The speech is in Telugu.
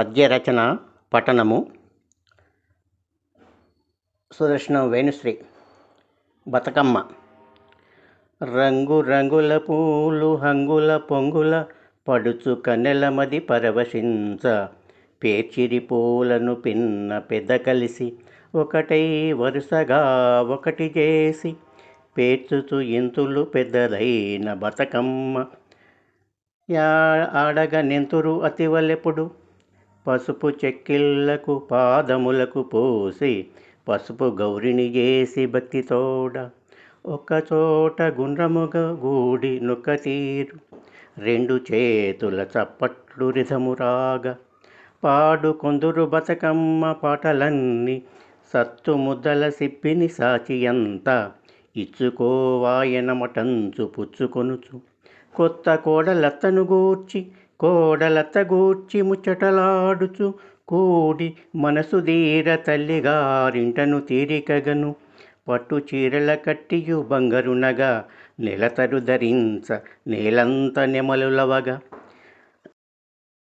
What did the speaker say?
పద్యరచన పఠనము. సుదర్శనం వేణుశ్రీ బతుకమ్మ. రంగు రంగుల పూలు హంగుల పొంగుల పడుచు కన్నెలమది పరవశించ. పేర్చిరి పూలను పిన్న పెద్ద కలిసి ఒకటై వరుసగా ఒకటి చేసి పేర్చుచు ఇంతులు పెద్దదైన బతుకమ్మ. యా ఆడగ నెంతురు అతివలెప్పుడు పసుపు చెక్కిళ్ళకు పాదములకు పోసి పసుపు గౌరిని చేసి భక్తితోడ ఒక్కచోట గుండ్రముగ గూడి నొక్క తీరు. రెండు చేతుల చప్పట్లు రిధమురాగ పాడు కొందురు బతుకమ్మ పాటలన్నీ సత్తు ముద్దల సిప్పిని సాచియంత ఇచ్చుకోవాయనమటంచు పుచ్చుకొనుచు. కొత్త కోడలత్తను గూర్చి కోడలత్త గూర్చి ముచ్చటలాడుచు కూడి మనసు దీర తల్లిగారింటను తీరికగను. పట్టు చీరల కట్టియు బంగరునగా నెలతరు ధరించ నేలంత నెమలులవగా.